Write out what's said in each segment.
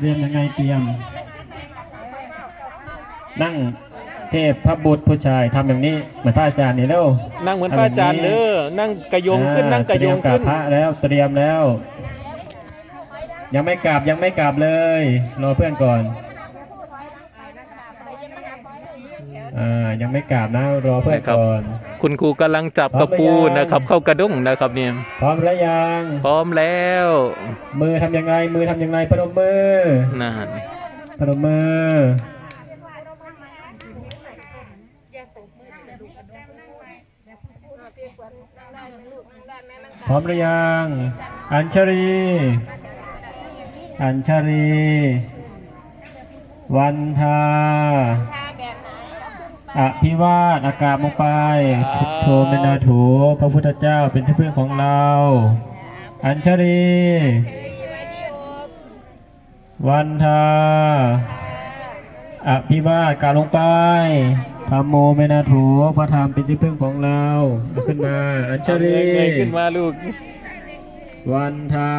เรียนยังไงเตรียม นั่งเทพพระบุตรผู้ชายทำอย่างนี้เหมือนพระอาจารย์นี่แล้วนั่งเหมือนพระอาจารย์เด้อนั่งกระยงขึ้นนั่งกระยงเตรีขึ้มนกราบพระแล้วเตรียมแล้ว ยังไม่กราบยังไม่กราบเลย รอเพื่อนก่อน อ่ายังไม่กราบนะรอเพื่อนก่อนคุณครูกำลังจับกระปูนะครับ เข้ากระด้งนะครับเนี่ยพร้อมแล้วยังพร้อมแล้ว มือทำยังไงมือทำยังไงพนมมือนั่นพนมมือพร้อมหรือยัง อัญชรี อัญชรี วันทา อภิวาทอากาศลงไปพุทโธเมนาโถพระพุทธเจ้าเป็นที่พึ่งของเรา อัญชรีวันทาอภิวาทกล่าวลงไปธรรมโมเมนาโถพระธรรมเป็นที่พึ่งของเราเอาขึ้นมา อัญชรีเงยขึ้นมาลูก วันทา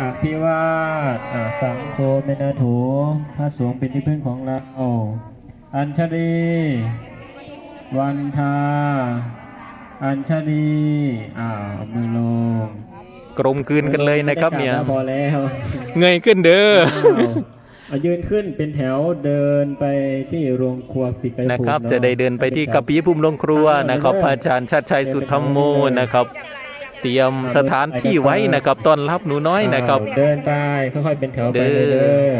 อภิวาทอ่าสังโฆเมนาโถพระสงฆ์เป็นที่พึ่งของเรา อัญชลีวันทา อัญชลีอ่าเอามือลงกลมกลืนกันเลยนะครับเนี่ยไม่ได้กลับแล้วพอแล้วเงยขึ้นเด้ออ้าวเอายืนขึ้นเป็นแถวเดินไปที่โรงครัวปิกไก่นะภูมิครับเนจะได้เดินไปที่กัปปิยภูมิโรงครัวนะครับพระอาจารย์ชาติชัยสุธรรมโมนะครับ เตรียมสถานที่ไว้นะครับต้อนรับหนูน้อยนะครับอ้าวเดินไปค่อยๆเป็นแถวไปเด้อเด้อ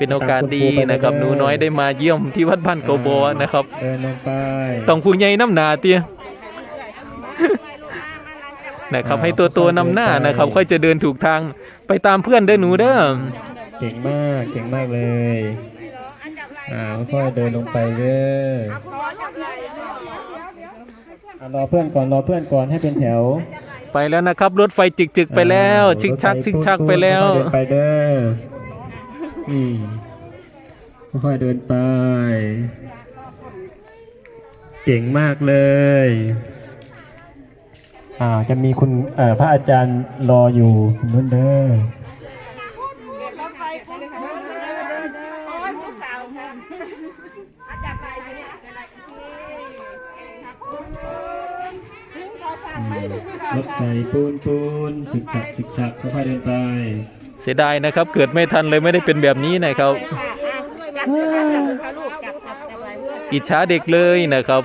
เป็นโอกาสดีนะครับหนูน้อยได้มาเยี่ยมที่วัดบ้านโกโบนะครับเดินลงไปต้องผู้ใหญ่น้ำหนาเตี้ยนะครับให้ตัวตัวนำหน้านะครับ ค่อยจะเดินถูกทางไปตามเพื่อนเด้อหนูเด้อเก่งมากเก่งมากเลยอ่าค่อยๆเดินลงไปเด้ออ่ารอเพื่อนก่อนรอเพื่อนก่อนให้เป็นแถว ไปแล้วนะครับรถไฟจึกๆไปแล้ว ชิกชักชิกชักไปแล้วค่อยๆเดินไปเด้อ อืมค่อยๆเดินไป เก่งมากเลย อ่าจะมีคุณเอ่อพระอาจารย์รออยู่นู่นเด้อรถไฟปูนปูนฉึกฉักฉึกฉักค่อยๆเดินไป เสียดายนะครับ เกิดไม่ทันเลยไม่ได้เป็นแบบนี้นะครับ อิจฉาเด็กเลยนะครับ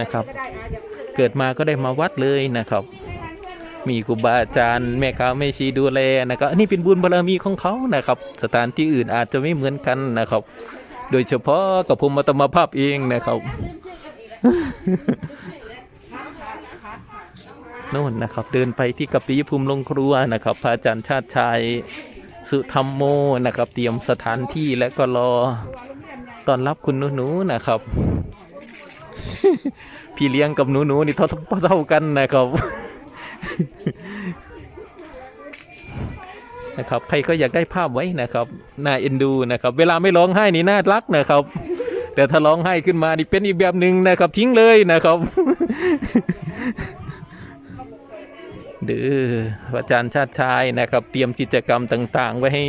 นะครับ เกิดมาก็ได้มาวัดเลยนะครับ มีครูบาอาจารย์แม่ค้าแม่ชีดูแลนะครับอันนี้เป็นบุญบารมีของเขานะครับ สถานที่อื่นอาจจะไม่เหมือนกันนะครับ โดยเฉพาะกับภูมิธรรมภาพเองนะครับ โน่นนะครับ เดินไปที่กัปปิยภูมิลงครัวนะครับ พระอาจารย์ชาติชายสุธรรมโมนะครับ เตรียมสถานที่และก็รอตอนรับคุณหนูๆนะครับ พี่เลี้ยงกับหนูๆนี่เท่าเท่ากันนะครับนะครับ ใครก็อยากได้ภาพไว้นะครับน่าเอ็นดูนะครับ เวลาไม่ร้องไห้นี่น่ารักนะครับ แต่ถ้าร้องไห้ขึ้นมานี่เป็นอีกแบบหนึ่งนะครับ ทิ้งเลยนะครับ เดืออาจารย์ชาติชายนะครับ เตรียมกิจกรรมต่างๆ ไว้ให้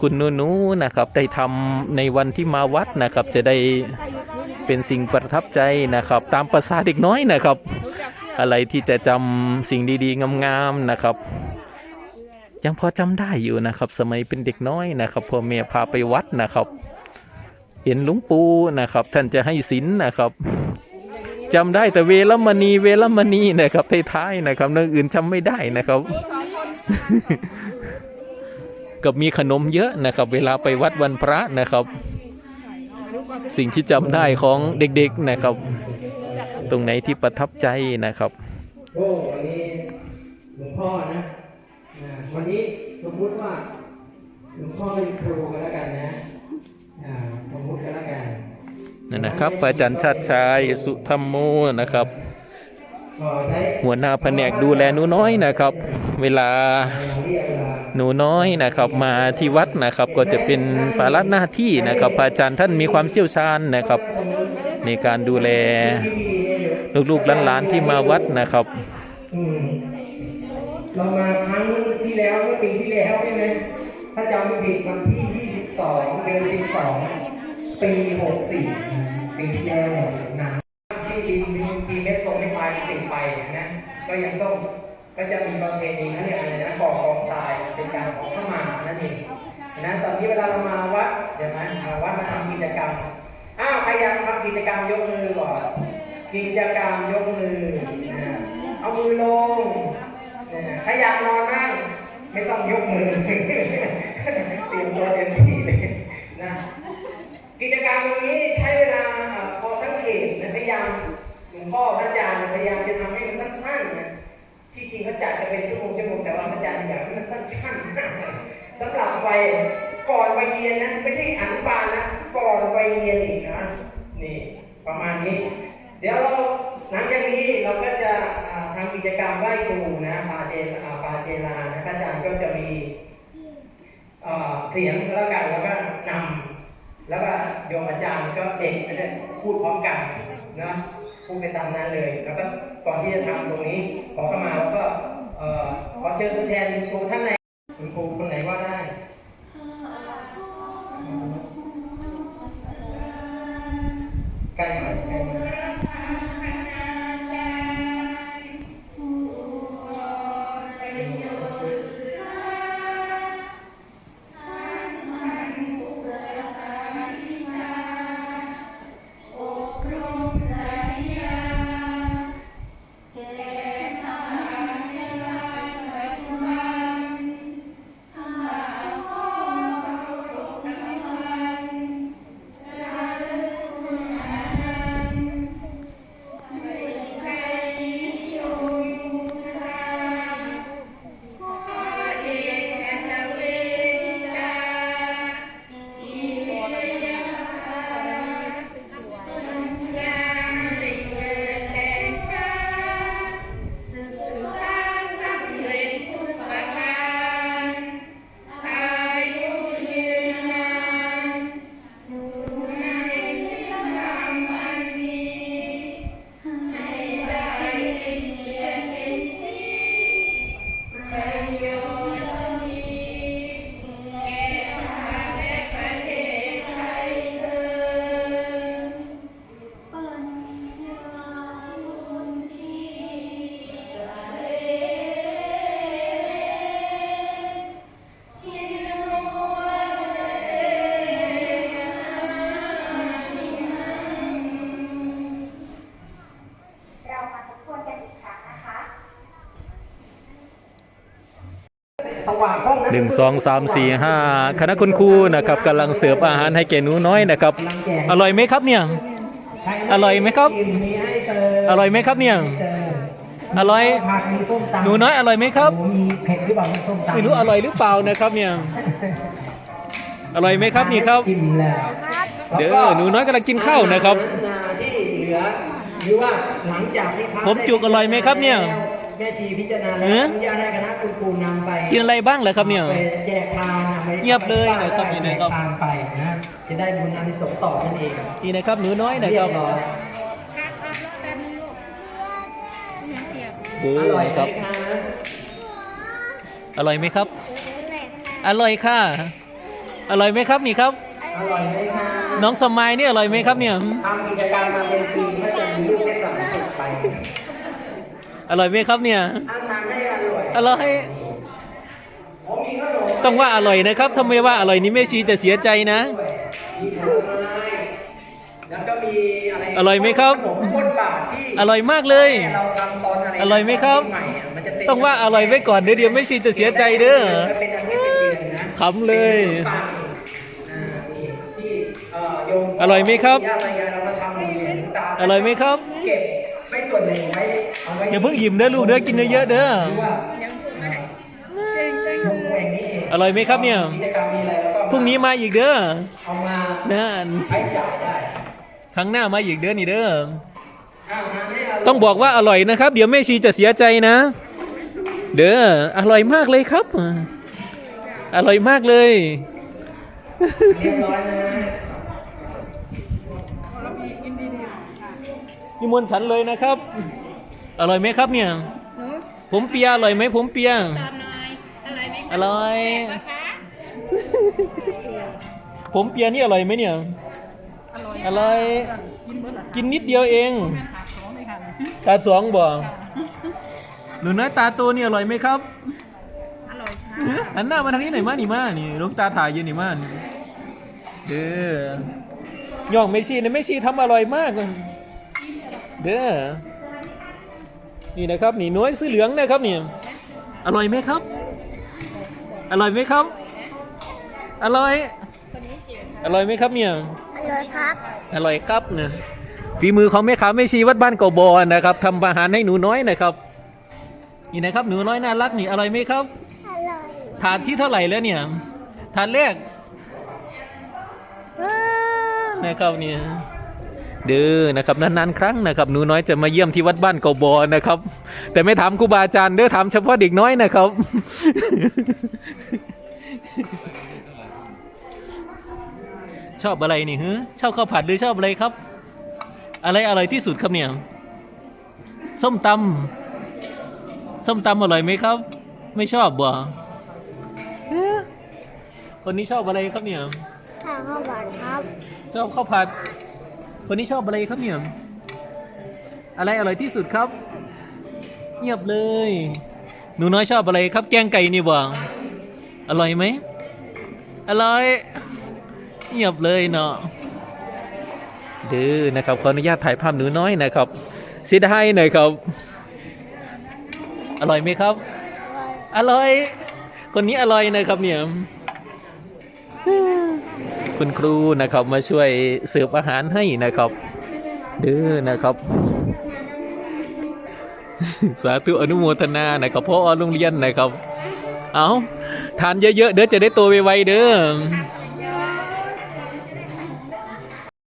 คุณหนูนะครับ ได้ทำในวันที่มาวัดนะครับ จะได้เป็นสิ่งประทับใจนะครับ ตามภาษาเด็กน้อยนะครับ อะไรที่จะจำสิ่งดีๆงามๆนะครับ ยังพอจำได้อยู่นะครับ สมัยเป็นเด็กน้อยนะครับพ่อแม่พาไปวัดนะครับ เห็นหลวงปู่นะครับ ท่านจะให้ศีลนะครับ จำได้แต่เวลมณีเวลมณีนะครับท้ายๆนะครับเรื่องอื่นจำไม่ได้นะครับ กับมีขนมเยอะนะครับ เวลาไปวัดวันพระนะครับ สิ่งที่จำได้ของเด็กๆนะครับ ตรงไหนที่ประทับใจนะครับโอ้วันนี้หลวงพ่อนะอ่าวันนี้สมมุติว่าหลวงพ่อเป็นครูกันแล้วกันนะอ่าสมมุติกันแล้วกัน นั่นะครับอาจารย์ชาติชายสุธรรมโมนะครับ หัวหน้าแผนกดูแลหนูน้อยนะครับ เวลาหนูน้อยนะครับมาที่วัดนะครับก็จะเป็นภาระหน้าที่นะครับพระอาจารย์ท่านมีความเชี่ยวชาญนะครับ ในการดูแลลูกๆหลานๆที่มาวัดนะครับเรามาครั้งที่แล้วเมื่อปีที่แล้วใช่ไหมถ้าจำไม่ผิดวันที่ 22 เดือน 12 ปี64ปีที่แล้วเนี่ยหนังที่ดินทีเม็ดทรงไม่ไฟติดไปนะก็ยังต้องก็จะมีประเพณีเขาเรียกอะไรนะบอกกองทรายเป็นการขอเข้ามานั่นเองนะตอนนี้เวลาเรามาวัดเดี๋ยวนะมาวัดมาทำกิจกรรมอ้าวใครอยากทำกิจกรรมยกมือก่อนกิจกรรมยกมือนะเอามือลงใครอยากนอนนั่งไม่ต้องยกมือเตรียมตัวเต็มที่เลยนะ กิจกรรมตรงนี้ใช้เวลาพอสังเกตนะพยายามหลวงพ่อพระอาจารย์พยายามจะทำให้มันสั้นๆนะที่จริงเขาจัดจะเป็นชั่วโมงชั่วโมงแต่ว่าพระอาจารย์อยากให้มันสั้นๆสำหรับวัยก่อนวัยเรียนนะไม่ใช่อันบาลนะก่อนวัยเรียนอีกนะนี่ประมาณนี้ เดี๋ยวเราหลังจากนี้เราก็จะทำกิจกรรมไหว้ครูนะปาเจอ่าปาเจลานะพระอาจารย์ก็จะมีเอ่อเสียงแล้วกันแล้วก็นำ แล้วก็โยมอาจารย์ก็เด็กก็จะพูดพร้อมกันนะพูดไปตามนั้นเลย แล้วก็ก่อนที่จะทำตรงนี้ขอเข้ามาแล้วก็เอ่อขอเชิญตัวแทนครูท่านไหนคุณครูคนไหนว่าได้ใกล้หน่อยใกล้หน่ หนึ่งสองสามสี่ห้าคณะคุณครูนะครับกำลังเสิร์ฟอาหารให้แก่หนูน้อยนะครับ อร่อยไหมครับเนี่ย อร่อยไหมครับ อร่อยไหมครับเนี่ย อร่อย หนูน้อยอร่อยไหมครับไม่รู้อร่อยหรือเปล่านะครับเนี่ย อร่อยไหมครับนี่ครับกินแล้วเด้อหนูน้อยกำลังกินข้าวนะครับที่เหลือหรือว่าหลังจากที่ผมจุกอร่อยไหมครับเนี่ย แม่ชีพิจารณาแล้เอ๊ะวอนุญาตให้คณะคุณครูนำไปกินอะไรบ้างเหรอครับเนี่ยไปแจกทานอาไปเงียบเลยอาไปนะครับนี่แจนะกครับทานไปนะจะได้บุญอานิสงส์ต่อนั่นเองนี่นะครับหนูน้อยนะเรีคยรับบร้อยเด้ออร่อยไหมครับคะอร่อยไหมครับ อร่อยค่ะ อร่อยไหมครับนี่ครับอร่อยไหมคะน้องสมัยนี่อร่อยไหมครับเนี่ยทำกิจกรรมมาเป็นปีก็จะมีลูกแค่สามสิบไป อร่อยไหมครับเนี่ยอาหารให้อร่อยอร่อยผมมีขนมต้องว่าอร่อยนะครับถ้าไม่ว่าอร่อยนี่แม่ชีจะเสียใจนะด้วยมีผลไม้แล้วก็มีอะไรอร่อยไหมครับขนมข้นบาทที่อร่อยมากเลยแม่เราทำตอนอะไรอร่อยไหมครับตอนปีใหม่อะมันจะเป็นต้องว่าอร่อยไว้ก่อนเดี๋ยวเดี๋ยวแม่ชีจะเสียใจเด้อมันเป็นอันที่เป็นเดือนนะขำเลยป็นขนมปังอ่านี่ที่เอ่อโยมอร่อยไหมครับญาติยายเราก็ทำโรงเรียนหลวงตาอร่อยไหมครับ เก็บไม่ส่วนหนึ่งไว้เอาไว้อย่าเพิ่งหยิมเด้อลูกเด้อกินเยอะๆเด้อ หรือว่าโรงเรียนนี้เองอร่อยไหมครับเนี่ย กิจกรรมมีอะไรแล้วก็พรุ่งนี้มาอีกเด้อเอามานะใช้จ่ายได้ครั้งหน้ามาอีกเด้อนี่เด้ออาหารให้อร่อยต้องบอกว่าอร่อยนะครับ เดี๋ยวแม่ชีจะเสียใจนะ เด้ออร่อยมากเลยครับ อร่อยมากเลย เรียบร้อยนะ นิมนต์ฉันเลยนะครับ อร่อยไหมครับเนี่ย หนูผมเปียอร่อยไหมผมเปีย ตามหน่อยอะไรไหมอร่อยคะผมเปียนี่อร่อยไหมเนี่ย อร่อยอร่อยกินเบอร์ละกินนิดเดียวเองผักสองเลยค่ะตาสองบ่หนูน้อยตาโตนี่อร่อยไหมครับ อร่อยค่ะเอ๊ะหันหน้ามาทางนี้หน่อยมานี่มานี่หลูกตาถ่ายอยืนนี่มานี่เด้อย่องไม่ชีนะไม่ชีทำอร่อยมาก เลยเด้อนี่นะครับนี่น้อยซื้อเหลืองนะครับนี่อร่อยไหมครับ อร่อยไหมครับ อร่อย อร่อยไหมครับเนี่ยอร่อยครับ อร่อยครับเนี่ยฝีมือของแม่ค้าแม่ชีวัดบ้านเกาบอนะครับทำอาหารให้หนูน้อยนะครับ นี่นะครับหนูน้อยน่ารักนี่อร่อยไหมครับอร่อยถาดที่เท่าไหร่แล้วเนี่ยถาดแรกอ่านะครับเนี่ย เด้อนะครับนานๆครั้งนะครับหนูน้อยจะมาเยี่ยมที่วัดบ้านเกาบอนะครับ แต่ไม่ถามครูบาอาจารย์เด้อถามเฉพาะเด็กน้อยนะครับ ชอบอะไรนี่ฮะชอบข้าวผัดหรือชอบอะไรครับ อะไรอร่อยที่สุดครับเนี่ยส้มตำส้มตำอร่อยไหมครับ ไม่ชอบบ่เอ๊ะคนนี้ชอบอะไรครับเนี่ยข้าวข้าวหวานครับ ชอบข้าวผัด คนนี้ชอบอะไรครับเนี่ย อะไรอร่อยที่สุดครับ เงียบเลย หนูน้อยชอบอะไรครับ แกงไก่นี่บ่อร่อยไหมอร่อยเงียบเลยเนาะเดื้อนะครับขออนุญาตถ่ายภาพหนูน้อยนะครับเสียดายหน่อยครับ อร่อยไหมครับ อร่อย คนนี้อร่อยนะครับเนี่ย คุณครูนะครับ มาช่วยเสิร์ฟอาหารให้นะครับเด้อนะครับ สาธุอนุโมทนานะครับพ่อโรงเรียนนะครับ เอาทานเยอะๆเด้อจะได้โตไวๆเด้อ